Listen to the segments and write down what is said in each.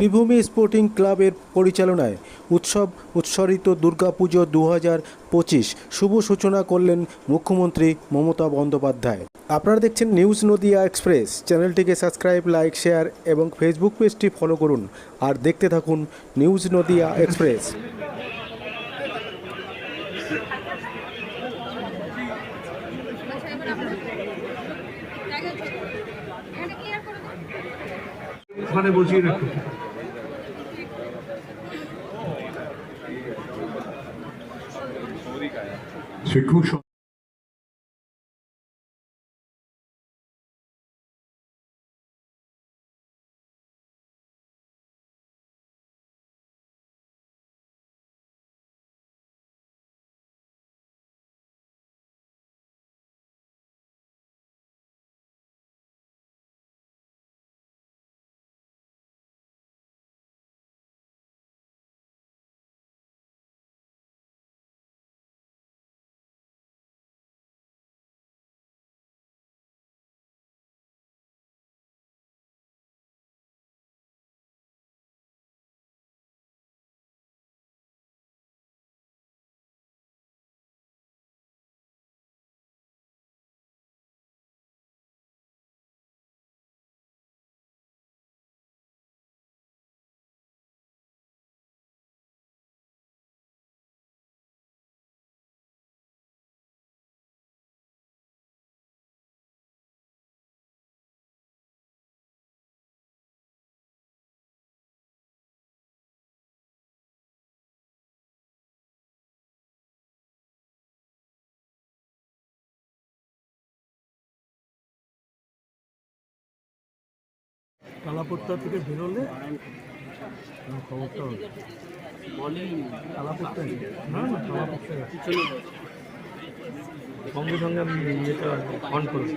Sreebhumi sporting ক্লাবের পরিচালনায় উৎসব উৎসরিত দুর্গাপুজো দু হাজার পঁচিশ শুভ সূচনা করলেন মুখ্যমন্ত্রী মমতা বন্দ্যোপাধ্যায়। আপনারা দেখছেন নিউজ নদিয়া এক্সপ্রেস। চ্যানেলটিকে সাবস্ক্রাইব, লাইক, শেয়ার এবং ফেসবুক পেজটি ফলো করুন। আর দেখতে থাকুন নিউজ নদিয়া এক্সপ্রেস। ওখানে বসিয়ে রাখো C'est cool, cher. কালাপত্তা থেকে বেরোলে খবরটা হবে। সঙ্গে সঙ্গে আমি ইয়েটা অন করব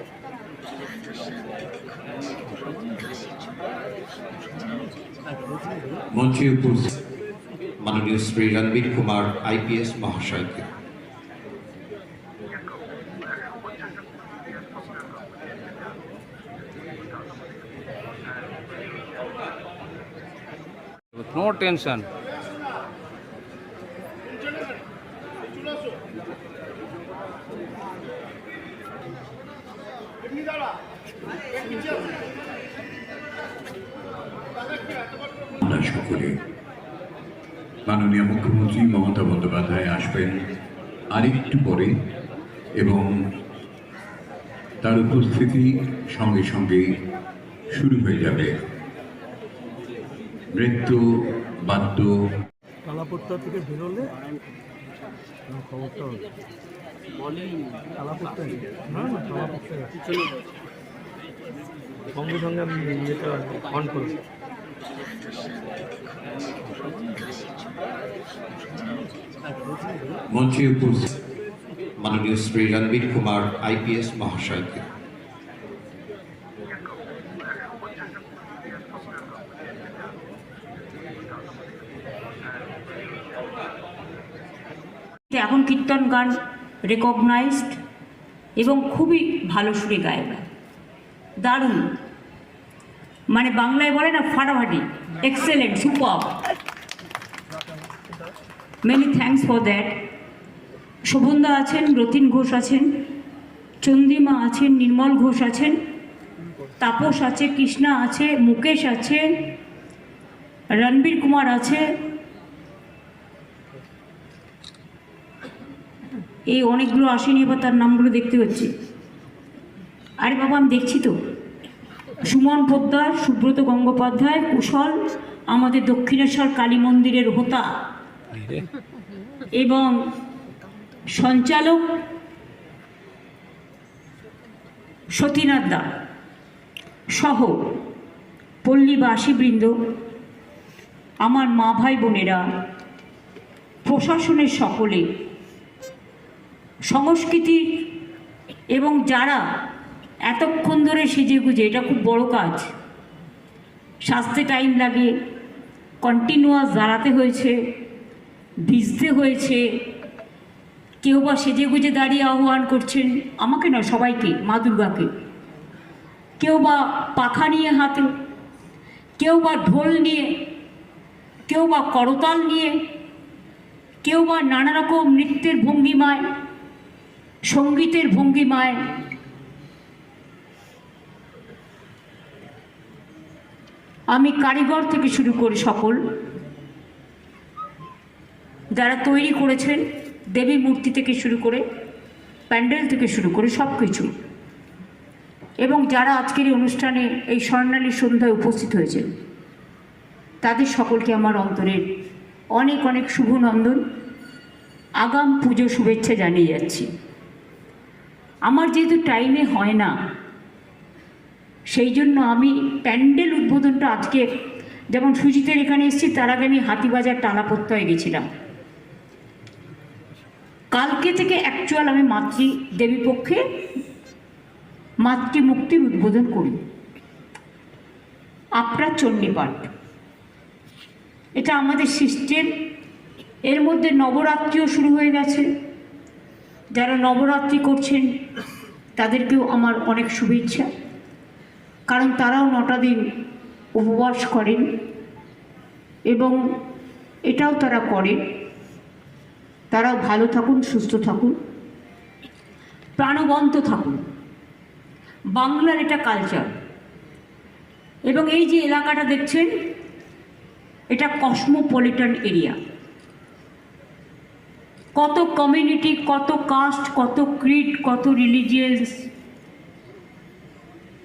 মঞ্চে উপস্থিত মাননীয় শ্রী রণবীর কুমার আইপিএস মহাশয়কে। আমরা সকলে মাননীয় মুখ্যমন্ত্রী মমতা বন্দ্যোপাধ্যায় আসবেন আরেকটু পরে এবং তার উপস্থিতি সঙ্গে সঙ্গে শুরু হয়ে যাবে। নৃত্য বাদ্য কালাপত্তা থেকে বেরোলে খবরটা হবে। কালাপত্তা না না কালাপত্তা সঙ্গে সঙ্গে আমি ইয়েটা অন করব মঞ্চে উপস্থিত মাননীয় শ্রী রণবীর কুমার আইপিএস মহাশয়কে। এখন কীর্তন গান রেকগনাইজড এবং খুবই ভালো সুরে গায় ওরা। দারুণ। মানে বাংলায় বলে না, ফাটাফাটি। Excellent super many thanks for that শোভনদা আছেন, রতিন ঘোষ আছেন চন্দিমা আছেন, নির্মল ঘোষ আছেন, তাপস আছে, কৃষ্ণা আছে, মুকেশ আছে, রণবীর কুমার আছে এই অনেকগুলো আসেনি এবার তার নামগুলো দেখতে হচ্ছে আরে বাবা আমি দেখছি তো। সুমন পোদ্দার সুব্রত গঙ্গোপাধ্যায় কুশল আমাদের দক্ষিণেশ্বর কালী মন্দিরের হোতা। এবং সঞ্চালক সতীনাথ দা সহ পল্লীবাসীবৃন্দ আমার মা ভাই বোনেরা প্রশাসনের সকলে সংস্কৃতির এবং যারা এতক্ষণ ধরে সেজে গুজে, এটা খুব বড় কাজ। সাজতে টাইম লাগে কন্টিনিউয়াস দাঁড়াতে হয়েছে, ভিজতে হয়েছে, কেউ বা সেজে গুজে দাঁড়িয়ে আহ্বান করছেন, আমাকে নয় সবাইকে, মা দুর্গাকে। কেউ বা পাখা নিয়ে হাতে কেউ বা ঢোল নিয়ে, কেউ বা করতাল নিয়ে, কেউ বা নানা রকম নৃত্যের ভঙ্গিমায় সঙ্গীতের ভঙ্গিমায়। আমি কারিগর থেকে শুরু করে সকল। যারা তৈরি করেছেন, দেবী মূর্তি থেকে শুরু করে, প্যান্ডেল থেকে শুরু করে সব কিছু এবং যারা আজকের এই অনুষ্ঠানে, এই স্বর্ণালী সন্ধ্যায় উপস্থিত হয়েছেন, তাদের সকলকে আমার অন্তরের অনেক অনেক শুভ নন্দন। আগাম পুজো শুভেচ্ছা জানিয়ে যাচ্ছি। আমার যেহেতু টাইমে হয় না, সেই জন্য আমি প্যান্ডেল উদ্বোধনটা আজকে যেমন সুজিতের এখানে এসেছি, তার আগে আমি হাতিবাজার টালাপত্তায় গেছিলাম। কালকে থেকে অ্যাকচুয়াল আমি মাতৃ দেবী পক্ষে মাতৃমুক্তির উদ্বোধন করি। আপনার চণ্ডীপাঠ এটা আমাদের সিস্টেম এর মধ্যে নবরাত্রিও শুরু হয়ে গেছে। যারা নবরাত্রি করছেন, তাদেরকেও আমার অনেক শুভেচ্ছা। কারণ তারাও নটা দিন উপবাস করেন এবং এটাও তারা করে। তারাও ভালো থাকুন, সুস্থ থাকুন, প্রাণবন্ত থাকুন। বাংলার এটা কালচার এবং এই যে এলাকাটা দেখছেন, এটা কসমোপলিটন এরিয়া কত কমিউনিটি কত কাস্ট কত ক্রিড কত রিলিজিয়াস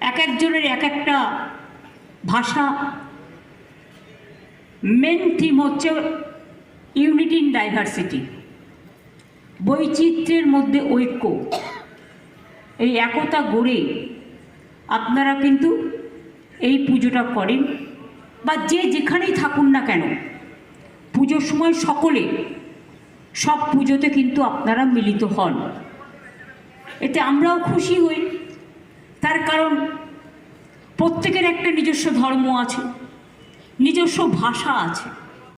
এক একজনের এক একটা ভাষা। মেন থিম হচ্ছে ইউনিটি ইন ডাইভার্সিটি বৈচিত্র্যের মধ্যে ঐক্য। এই একতা গড়ে আপনারা কিন্তু এই পুজোটা করেন। বা যে যেখানেই থাকুন না কেন, পুজোর সময় সকলে সব পুজোতে কিন্তু আপনারা মিলিত হন। এতে আমরাও খুশি হই। তার কারণ, প্রত্যেকের একটা নিজস্ব ধর্ম আছে, নিজস্ব ভাষা আছে।